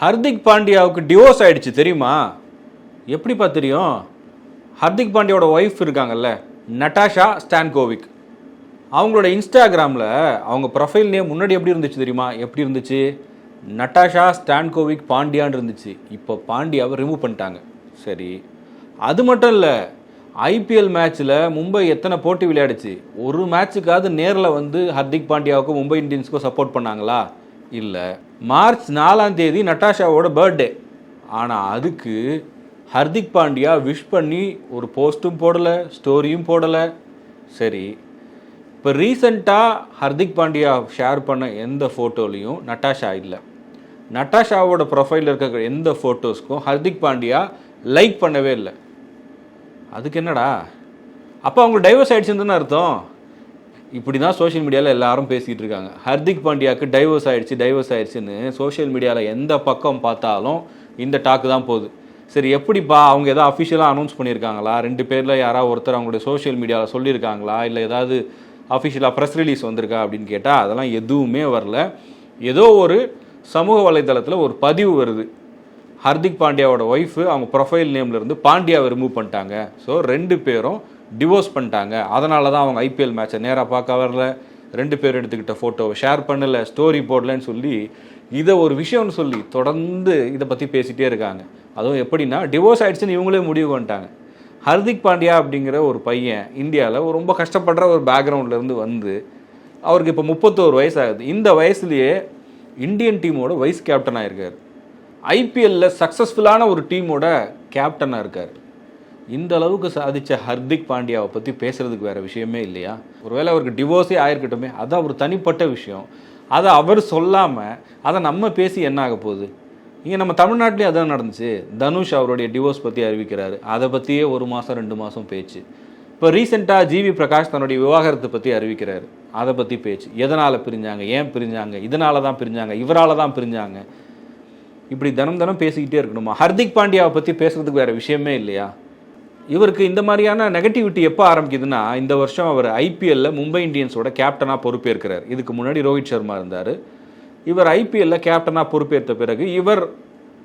Hardik பாண்டியாவுக்கு divorce ஆயிடுச்சு தெரியுமா? எப்படிப்பா தெரியும்? ஹர்திக் பாண்டியாவோட ஒய்ஃப் இருக்காங்கல்ல நட்டாஷா ஸ்டான்கோவிக். அவங்களோட இன்ஸ்டாகிராமில் அவங்க ப்ரொஃபைல் நேம் முன்னாடி எப்படி இருந்துச்சு தெரியுமா? எப்படி இருந்துச்சு? நட்டாஷா ஸ்டான்கோவிக் பாண்டியான்னு இருந்துச்சு. இப்போ பாண்டியாவை ரிமூவ் பண்ணிட்டாங்க. சரி. அது மட்டும் இல்லை ஐபிஎல் மேட்ச்சில் மும்பை எத்தனை போட்டி விளையாடுச்சு? ஒரு மேட்ச்சுக்காவது நேரில் வந்து ஹர்திக் பாண்டியாவுக்கும் மும்பை இந்தியன்ஸுக்கும் சப்போர்ட் பண்ணாங்களா? இல்லை. மார்ச் நாலாம் தேதி நட்டாஷாவோட பர்த்டே. ஆனால் அதுக்கு ஹர்திக் பாண்டியா விஷ் பண்ணி ஒரு போஸ்ட்டும் போடலை ஸ்டோரியும் போடலை. சரி இப்போ ரீசண்டாக ஹர்திக் பாண்டியா ஷேர் பண்ண எந்த ஃபோட்டோலையும் நட்டாஷா இல்லை. நட்டாஷாவோட ப்ரொஃபைலில் இருக்கிற எந்த ஃபோட்டோஸ்க்கும் ஹர்திக் பாண்டியா லைக் பண்ணவே இல்லை. அதுக்கு என்னடா? அப்போ அவங்க டைவர்ஸ் ஆகிடுச்சுன்னு அர்த்தம்? இப்படி தான் சோஷியல் மீடியாவில் எல்லாரும் பேசிகிட்டு இருக்காங்க. ஹர்திக் பாண்டியாவுக்கு டைவர்ஸ் ஆயிடுச்சு டைவர்ஸ் ஆயிடுச்சுன்னு சோஷியல் மீடியாவில் எந்த பக்கம் பார்த்தாலும் இந்த டாக்கு தான் போகுது. சரி எப்படிப்பா அவங்க எதாவது அஃபிஷியலாக அனௌன்ஸ் பண்ணியிருக்காங்களா? ரெண்டு பேரில் யாராவது ஒருத்தர் அவங்களுடைய சோஷியல் மீடியாவில் சொல்லியிருக்காங்களா? இல்லை ஏதாவது அஃபிஷியலாக ப்ரெஸ் ரிலீஸ் வந்திருக்கா அப்படின்னு கேட்டால் அதெல்லாம் எதுவுமே வரல. ஏதோ ஒரு சமூக வலைதளத்தில் ஒரு பதிவு வருது. ஹர்திக் பாண்டியாவோட ஒய்ஃபு அவங்க ப்ரொஃபைல் நேம்லேருந்து பாண்டியாவை ரிமூவ் பண்ணிட்டாங்க. ஸோ ரெண்டு பேரும் டிவோர்ஸ் பண்ணிட்டாங்க. அதனால தான் அவங்க ஐபிஎல் மேட்சை நேராக பார்க்க வரல. ரெண்டு பேர் எடுத்துக்கிட்ட ஃபோட்டோவை ஷேர் பண்ணல ஸ்டோரி போடலன்னு சொல்லி இதை ஒரு விஷயம்னு சொல்லி தொடர்ந்து இதை பற்றி பேசிகிட்டே இருக்காங்க. அதுவும் எப்படின்னா டிவோர்ஸ் ஆகிடுச்சுன்னு இவங்களே முடிவு பண்ணிட்டாங்க. ஹர்திக் பாண்டியா அப்படிங்கிற ஒரு பையன் இந்தியாவில் ரொம்ப கஷ்டப்படுற ஒரு பேக்ரவுண்ட்லேருந்து வந்து அவருக்கு இப்போ முப்பத்தோரு வயசு ஆகுது இந்த வயசுலேயே இந்தியன் டீமோட வைஸ் கேப்டனாக இருக்கார் ஐபிஎல்லில் சக்ஸஸ்ஃபுல்லான ஒரு டீமோட கேப்டனாக இருக்கார். இந்த அளவுக்கு சாதிச்ச ஹர்திக் பாண்டியாவை பற்றி பேசுறதுக்கு வேற விஷயமே இல்லையா? ஒருவேளை அவருக்கு டிவோர்ஸே ஆயிருக்கட்டுமே அதான் ஒரு தனிப்பட்ட விஷயம். அதை அவர் சொல்லாமல் அதை நம்ம பேசி என்ன ஆக போகுது? இங்கே நம்ம தமிழ்நாட்டிலேயே அதான் நடந்துச்சு. தனுஷ் அவருடைய டிவோர்ஸ் பற்றி அறிவிக்கிறாரு. அதை பற்றியே ஒரு மாதம் ரெண்டு மாதம் பேச்சு. இப்போ ரீசெண்டாக ஜிவி பிரகாஷ் தன்னுடைய விவாகரத்தை பற்றி அறிவிக்கிறாரு. அதை பற்றி பேச்சு. எதனால் பிரிஞ்சாங்க? ஏன் பிரிஞ்சாங்க? இதனால தான் பிரிஞ்சாங்க? இவரால் தான் பிரிஞ்சாங்க? இப்படி தினம் தினம் பேசிக்கிட்டே இருக்கணுமா? ஹர்திக் பாண்டியாவை பற்றி பேசுறதுக்கு வேற விஷயமே இல்லையா? இவருக்கு இந்த மாதிரியான நெகட்டிவிட்டி எப்போ ஆரம்பிக்குதுன்னா இந்த வருஷம் அவர் ஐபிஎல்ல மும்பை இந்தியன்ஸோட கேப்டனாக பொறுப்பேற்கிறார். இதுக்கு முன்னாடி ரோஹித் சர்மா இருந்தார். இவர் ஐபிஎல்ல கேப்டனாக பொறுப்பேற்ற பிறகு இவர்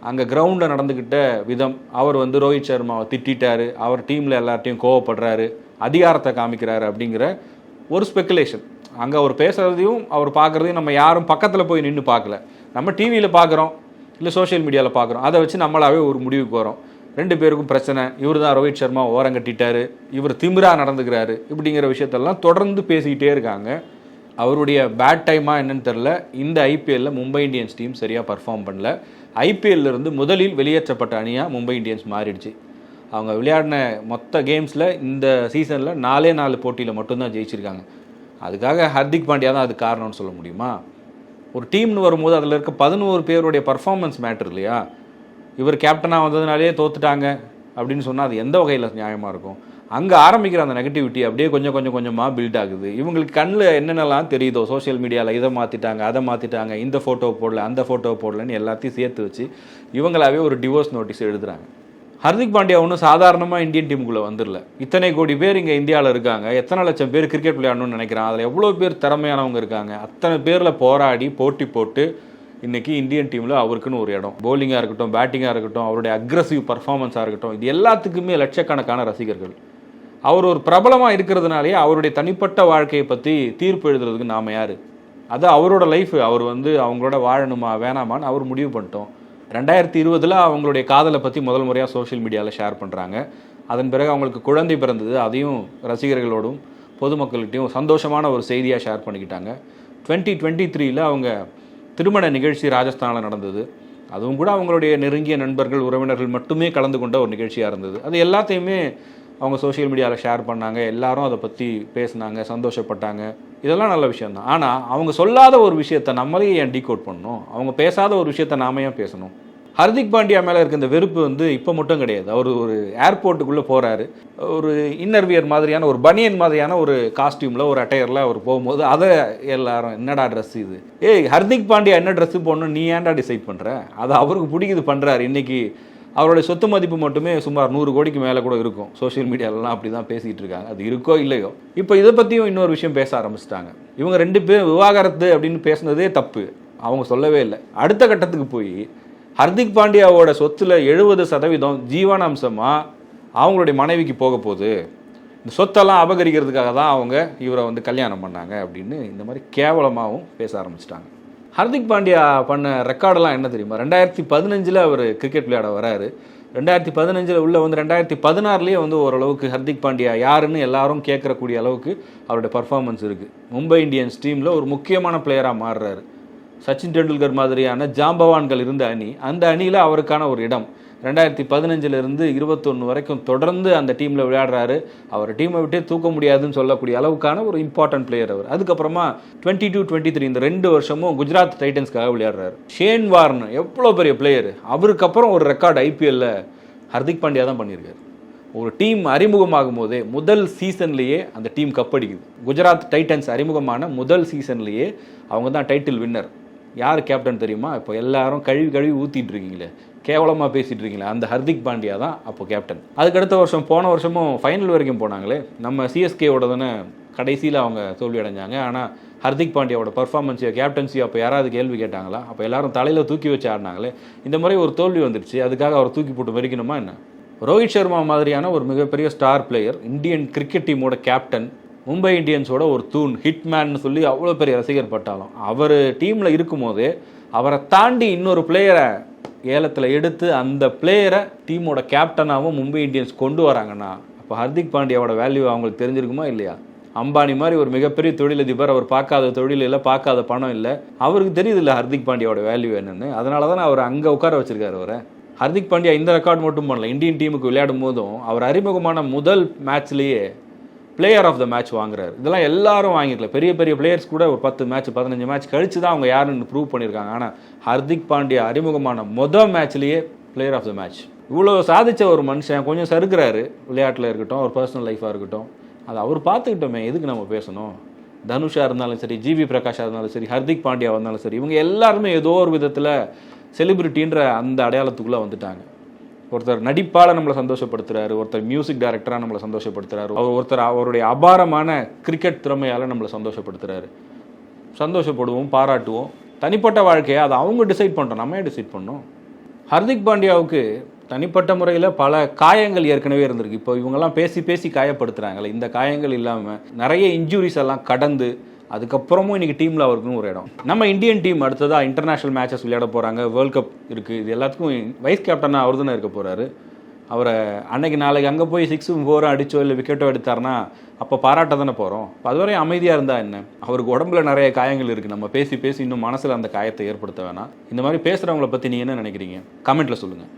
அங்கே கிரவுண்டில் நடந்துக்கிட்ட விதம் அவர் வந்து ரோஹித் சர்மாவை திட்டார் அவர் டீமில் எல்லார்ட்டையும் கோவப்படுறாரு. அதிகாரத்தை காமிக்கிறாரு அப்படிங்கிற ஒரு ஸ்பெக்குலேஷன் அங்கே அவர் பேசுகிறதையும் அவர் பார்க்குறதையும் நம்ம யாரும் பக்கத்தில் போய் நின்று பார்க்கல. நம்ம டிவியில் பார்க்குறோம் இல்லை சோஷியல் மீடியாவில் பார்க்குறோம். அதை வச்சு நம்மளாவே ஒரு முடிவுக்கு வரோம் ரெண்டு பேருக்கும் பிரச்சனை. இவர் தான் ரோஹித் சர்மா ஓரம் கட்டிட்டாரு. இவர் திமிரா நடந்துக்கிறாரு. இப்படிங்கிற விஷயத்தெல்லாம் தொடர்ந்து பேசிக்கிட்டே இருக்காங்க. அவருடைய பேட் டைமாக என்னன்னு தெரில இந்த ஐபிஎல்லில் மும்பை இந்தியன்ஸ் டீம் சரியாக பர்ஃபார்ம் பண்ணல. ஐபிஎல்ல இருந்து முதலில் வெளியேற்றப்பட்ட அணியாக மும்பை இந்தியன்ஸ் மாறிடுச்சு. அவங்க விளையாடின மொத்த கேம்ஸில் இந்த சீசனில் நாலே நாலு போட்டியில் மட்டும்தான் ஜெயிச்சிருக்காங்க. அதுக்காக ஹர்திக் பாண்டியா தான் அது காரணம்னு சொல்ல முடியுமா? ஒரு டீம்னு வரும்போது அதில் இருக்க பதினோரு பேருடைய பர்ஃபார்மன்ஸ் மேட்ரு இல்லையா? இவர் கேப்டனாக வந்ததுனாலே தோத்துட்டாங்க அப்படின்னு சொன்னால் அது எந்த வகையில் நியாயமாக இருக்கும்? அங்கே ஆரம்பிக்கிற அந்த நெகட்டிவிட்டி அப்படியே கொஞ்சம் கொஞ்சம் கொஞ்சமாக பில்ட் ஆகுது. இவங்களுக்கு கண்ணில் என்னென்னலாம் தெரியுதோ சோஷியல் மீடியாவில் இதை மாற்றிட்டாங்க அதை மாற்றிட்டாங்க இந்த ஃபோட்டோ போடல அந்த ஃபோட்டோ போடலன்னு எல்லாத்தையும் சேர்த்து வச்சு இவங்களாவே ஒரு டிவோர்ஸ் நோட்டீஸ் எழுதுறாங்க. ஹர்திக் பாண்டியா ஒன்றும் சாதாரணமாக இந்தியன் டீமுக்குள்ளே வந்துடல. இத்தனை கோடி பேர் இங்கே இந்தியாவில் இருக்காங்க. எத்தனை லட்சம் பேர் கிரிக்கெட் விளையாடணும்னு நினைக்கிறான். அதில் எவ்வளோ பேர் திறமையானவங்க இருக்காங்க. அத்தனை பேரில் போராடி போட்டி போட்டு இன்னைக்கு இந்தியன் டீமில் அவருக்குன்னு ஒரு இடம். போலிங்காக இருக்கட்டும் பேட்டிங்காக இருக்கட்டும் அவருடைய அக்ரஸிவ் பர்ஃபார்மன்ஸாக இருக்கட்டும் இது எல்லாத்துக்குமே லட்சக்கணக்கான ரசிகர்கள். அவர் ஒரு பிரபலமாக இருக்கிறதுனாலே அவருடைய தனிப்பட்ட வாழ்க்கையை பற்றி தீர்ப்பு எழுதுறதுக்கு நாம் யார்? அது அவரோட லைஃப் அவர் வந்து அவங்களோட வாழணுமா வேணாமான்னு அவர் முடிவு பண்ணிட்டோம். ரெண்டாயிரத்தி இருபதில் அவங்களுடைய காதலை பற்றி முதல் முறையாக சோஷியல் மீடியாவில் ஷேர் பண்ணுறாங்க அதன் பிறகு அவங்களுக்கு குழந்தை பிறந்தது அதையும் ரசிகர்களோடும் பொதுமக்கள்கிட்டையும் சந்தோஷமான ஒரு செய்தியாக ஷேர் பண்ணிக்கிட்டாங்க. டுவெண்ட்டி டுவெண்ட்டி த்ரீயில் அவங்க திருமண நிகழ்ச்சி ராஜஸ்தானில் நடந்தது. அதுவும் கூட அவங்களுடைய நெருங்கிய நண்பர்கள் உறவினர்கள் மட்டுமே கலந்து கொண்ட ஒரு நிகழ்ச்சியாக இருந்தது. அது எல்லாத்தையுமே அவங்க சோஷியல் மீடியாவில் ஷேர் பண்ணாங்க. எல்லாரும் அதை பற்றி பேசினாங்க சந்தோஷப்பட்டாங்க. இதெல்லாம் நல்ல விஷயந்தான் ஆனால் அவங்க சொல்லாத ஒரு விஷயத்தை நம்மளே ஏன் டீகோட் பண்ணணும்? அவங்க பேசாத ஒரு விஷயத்தை நாம ஏன் பேசணும்? ஹர்திக் பாண்டியா மேலே இருக்க இந்த வெறுப்பு வந்து இப்போ மட்டும் கிடையாது. அவர் ஒரு ஏர்போர்ட்டுக்குள்ளே போகிறாரு ஒரு இன்னர்வியர் மாதிரியான ஒரு பனியன் மாதிரியான ஒரு காஸ்டியூமில் ஒரு அட்டையரில் அவர் போகும்போது அதை எல்லாரும் என்னடா ட்ரெஸ் இது? ஏய் ஹர்திக் பாண்டியா என்ன ட்ரெஸ்ஸு போடணும் நீ ஏன்டா டிசைட் பண்ணுற அது அவருக்கு பிடிக்குது பண்ணுறாரு இன்றைக்கி அவருடைய சொத்து மதிப்பு மட்டுமே சுமார் நூறு கோடிக்கு மேலே கூட இருக்கும். சோஷியல் மீடியாலலாம் அப்படி தான் பேசிகிட்டு இருக்காங்க. அது இருக்கோ இல்லையோ? இப்போ இதை பற்றியும் இன்னொரு விஷயம் பேச ஆரம்பிச்சிட்டாங்க. இவங்க ரெண்டு பேரும் விவாகரத்து அப்படின்னு பேசுனதே தப்பு. அவங்க சொல்லவே இல்லை. அடுத்த கட்டத்துக்கு போய் ஹர்திக் பாண்டியாவோட சொத்தில் எழுபது சதவீதம் ஜீவனாம்சமாக அவங்களுடைய மனைவிக்கு போக போகுது. இந்த சொத்தெல்லாம் அபகரிக்கிறதுக்காக தான் அவங்க இவரை வந்து கல்யாணம் பண்ணாங்க அப்படின்னு இந்த மாதிரி கேவலமாகவும் பேச ஆரம்பிச்சிட்டாங்க. ஹர்திக் பாண்டியா பண்ண ரெக்கார்டெல்லாம் என்ன தெரியுமா? ரெண்டாயிரத்தி பதினஞ்சில் அவர் கிரிக்கெட் விளையாட வராரு. ரெண்டாயிரத்தி பதினஞ்சில் உள்ள வந்து ரெண்டாயிரத்தி பதினாறுலேயே வந்து ஓரளவுக்கு ஹர்திக் பாண்டியா யாருன்னு எல்லாரும் கேட்கறக்கூடிய அளவுக்கு அவருடைய பர்ஃபார்மன்ஸ் இருக்குது மும்பை இந்தியன்ஸ் டீமில் ஒரு முக்கியமான பிளேயராக மாறுறாரு. சச்சின் டெண்டுல்கர் மாதிரியான ஜாம்பவான்கள் இருந்த அணி அந்த அணியில் அவருக்கான ஒரு இடம். ரெண்டாயிரத்தி பதினஞ்சிலிருந்து இருபத்தொன்று வரைக்கும் தொடர்ந்து அந்த டீமில் விளையாடுறாரு. அவர் டீமை விட்டே தூக்க முடியாதுன்னு சொல்லக்கூடிய அளவுக்கான ஒரு இம்பார்ட்டன்ட் பிளேயர் அவர். அதுக்கப்புறமா டுவெண்ட்டி டூ டுவெண்ட்டி த்ரீ இந்த ரெண்டு வருஷமும் குஜராத் டைட்டன்ஸ்க்காக விளையாடுறாரு. ஷேன் வார்னு எவ்வளோ பெரிய பிளேயர் அவருக்கு அப்புறம் ஒரு ரெக்கார்டு ஐபிஎல்ல ஹர்திக் பாண்டியா தான் பண்ணியிருக்காரு. ஒரு டீம் அறிமுகமாகும் போதே முதல் சீசன்லேயே அந்த டீம் கப்படிக்குது. குஜராத் டைட்டன்ஸ் அறிமுகமான முதல் சீசன்லேயே அவங்க தான் டைட்டில் வின்னர் யார் கேப்டன் தெரியுமா? இப்போ எல்லாரும் கழுவி கழுவி ஊற்றிட்டு இருக்கீங்களே. கேவலமாக பேசிகிட்டு இருக்கீங்களே. அந்த ஹர்திக் பாண்டியா தான் அப்போ கேப்டன் அதுக்கு அடுத்த வருஷம் போன வருஷமும் ஃபைனல் வரைக்கும் போனாங்களே. நம்ம சிஎஸ்கேவோட தானே கடைசியில் அவங்க தோல்வி அடைஞ்சாங்க. ஆனால் ஹர்திக் பாண்டியாவோட பர்ஃபார்மன்ஸையோ கேப்டன்சியோ அப்போ யாராவது கேள்வி கேட்டாங்களா? அப்போ எல்லாரும் தலையில் தூக்கி வச்சு ஆடினாங்களே. இந்த முறை ஒரு தோல்வி வந்துடுச்சு. அதுக்காக அவர் தூக்கி போட்டு மறிக்கணுமா என்ன? ரோஹித் சர்மா மாதிரியான ஒரு மிகப்பெரிய ஸ்டார் பிளேயர் இந்தியன் கிரிக்கெட் டீமோட கேப்டன் மும்பை இந்தியன்ஸோட ஒரு தூண் ஹிட்மேன் சொல்லி அவ்வளோ பெரிய ரசிகர் பட்டாலும். அவர் டீமில் இருக்கும்போது அவரை தாண்டி இன்னொரு பிளேயரை ஏலத்தில் எடுத்து அந்த பிளேயரை டீமோட கேப்டனாகவும் மும்பை இந்தியன்ஸ் கொண்டு வராங்கன்னா அப்போ ஹர்திக் பாண்டியாவோட வேல்யூ அவங்களுக்கு தெரிஞ்சிருக்குமா இல்லையா? அம்பானி மாதிரி ஒரு மிகப்பெரிய தொழிலதிபர் அவர் பார்க்காத தொழில் இல்லை பார்க்காத பணம் இல்லை. அவருக்கு தெரியுது இல்லை ஹர்திக் பாண்டியாவோட வேல்யூ என்னென்னு. அதனால தான் அவர் அங்கே உட்கார வச்சிருக்காரு அவரை. ஹர்திக் பாண்டியா இந்த ரெக்கார்ட் மட்டும் பண்ணல. இந்தியன் டீமுக்கு விளையாடும் போதும் அவர் அறிமுகமான முதல் மேட்ச்லேயே பிளேயர் ஆஃப் த மேட்ச் வாங்குறாரு. இதெல்லாம் எல்லாரும் வாங்கிக்கல பெரிய பெரிய பிளேயர்ஸ் கூட ஒரு பத்து மேட்ச் பதினஞ்சு மேட்ச் கழிச்சு தான் அவங்க யாருன்னு ப்ரூவ் பண்ணியிருக்காங்க. ஆனால் ஹர்திக் பாண்டியா அறிமுகமான மொதல் மேட்ச்லேயே பிளேயர் ஆஃப் த மேட்ச் இவ்வளோ சாதித்த ஒரு மனுஷன் கொஞ்சம் சறுக்கிறாரு. விளையாட்டில் இருக்கட்டும் ஒரு பர்சனல் லைஃபாக இருக்கட்டும். அது அவர் பார்த்துக்கிட்டோமே எதுக்கு நம்ம பேசணும்? தனுஷாக இருந்தாலும் சரி ஜிவி பிரகாஷாக இருந்தாலும் சரி ஹர்திக் பாண்டியா இருந்தாலும் சரி இவங்க எல்லாருமே ஏதோ ஒரு விதத்தில் செலிபிரிட்டின்ற அந்த அடையாளத்துக்குள்ளே வந்துட்டாங்க. ஒருத்தர் நடிப்பால் நம்மளை சந்தோஷப்படுத்துறாரு ஒருத்தர் மியூசிக் டைரக்டராக நம்மளை சந்தோஷப்படுத்துறாரு அவர் ஒருத்தர் அவருடைய அபாரமான கிரிக்கெட் திறமையால் நம்மளை சந்தோஷப்படுத்துறாரு. சந்தோஷப்படுவோம் பாராட்டுவோம். தனிப்பட்ட வாழ்க்கையை? அதை அவங்க டிசைட் பண்ணுறோம் நம்ம டிசைட் பண்ணோம்? ஹர்திக் பாண்டியாவுக்கு தனிப்பட்ட முறையில் பல காயங்கள் ஏற்கனவே இருந்திருக்கு. இப்போ இவங்கெல்லாம் பேசி பேசி காயப்படுத்துகிறாங்களே இந்த காயங்கள் இல்லாமல் நிறைய இன்ஜுரிஸ் எல்லாம் கடந்து அதுக்கப்புறமும் இன்னைக்கு டீமில் அவருக்குன்னு ஒரு இடம். நம்ம இந்தியன் டீம் அடுத்ததாக இன்டர்நேஷனல் மேட்சஸ் விளையாட போகிறாங்க வேர்ல்ட் கப் இருக்குது இது எல்லாத்துக்கும் வைஸ் கேப்டனாக அவர் தானே இருக்க போகிறாரு அவரை அன்னைக்கு நாளைக்கு அங்கே போய் சிக்ஸும் ஃபோரும் அடிச்சோ இல்லை விக்கெட்டோ எடுத்தாருன்னா அப்போ பாராட்ட தானே போகிறோம் அதுவரையும் அமைதியாக இருந்தால் என்ன? அவருக்கு உடம்புல நிறைய காயங்கள் இருக்குது நம்ம பேசி பேசி இன்னும் மனசில் அந்த காயத்தை ஏற்படுத்த வேணாம். இந்த மாதிரி பேசுகிறவங்கள பற்றி நீங்கள் என்ன நினைக்கிறீங்க? கமெண்ட்டில் சொல்லுங்கள்